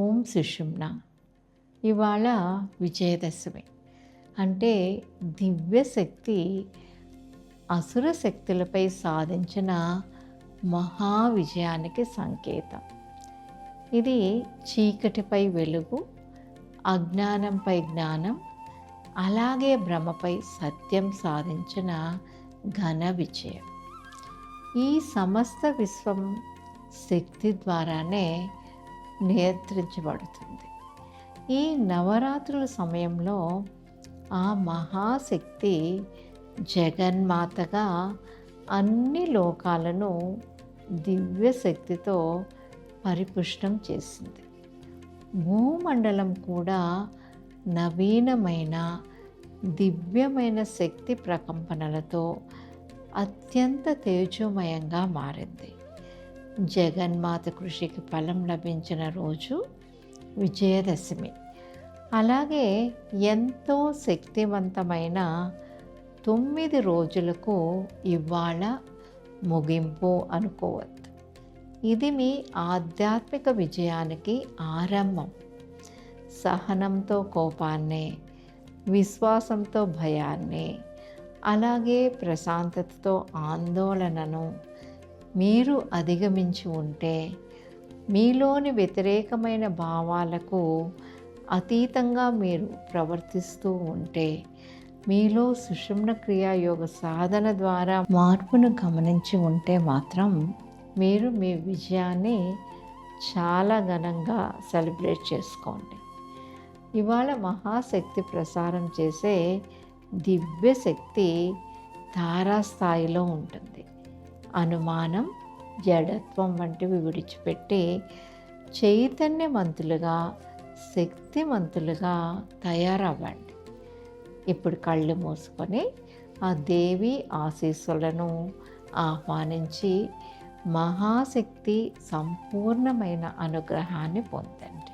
ఓం సుషుమ్న. ఇవాళ విజయదశమి. అంటే దివ్యశక్తి అసుర శక్తులపై సాధించిన మహా విజయానికి సంకేతం. ఇది చీకటిపై వెలుగు అజ్ఞానంపై జ్ఞానం అలాగే భ్రమపై సత్యం సాధించిన ఘన విజయం. ఈ సమస్త విశ్వం శక్తి ద్వారానే నియంత్రించబడుతుంది. ఈ నవరాత్రుల సమయంలో ఆ మహాశక్తి జగన్మాతగా అన్ని లోకాలను దివ్య శక్తితో పరిపుష్టం చేసింది. భూమండలం కూడా నవీనమైన దివ్యమైన శక్తి ప్రకంపనలతో అత్యంత తేజోమయంగా మారింది. జగన్మాత కృషికి ఫలం లభించిన రోజు విజయదశమి. అలాగే ఎంతో శక్తివంతమైన తొమ్మిది రోజులకు ఇవాళ ముగింపు అనుకోవద్దు. ఇది మీ ఆధ్యాత్మిక విజయానికి ఆరంభం. సహనంతో కోపాన్ని విశ్వాసంతో భయాన్ని అలాగే ప్రశాంతతతో ఆందోళనను మీరు అధిగమించి ఉంటే మీలోని వ్యతిరేకమైన భావాలకు అతీతంగా మీరు ప్రవర్తిస్తూ ఉంటే మీలో సుషుమ్న క్రియాయోగ సాధన ద్వారా మార్పును గమనించి ఉంటే మాత్రం మీరు మీ విజయాన్ని చాలా ఘనంగా సెలబ్రేట్ చేసుకోండి. ఇవాళ మహాశక్తి ప్రసారం చేసే దివ్య శక్తి తారాస్థాయిలో ఉంటుంది. అనుమానం జడత్వం వంటివి విడిచిపెట్టి చైతన్యవంతులుగా శక్తివంతులుగా తయారవ్వండి. ఇప్పుడు కళ్ళు మూసుకొని ఆ దేవి ఆశీస్సులను ఆహ్వానించి మహాశక్తి సంపూర్ణమైన అనుగ్రహాన్ని పొందండి.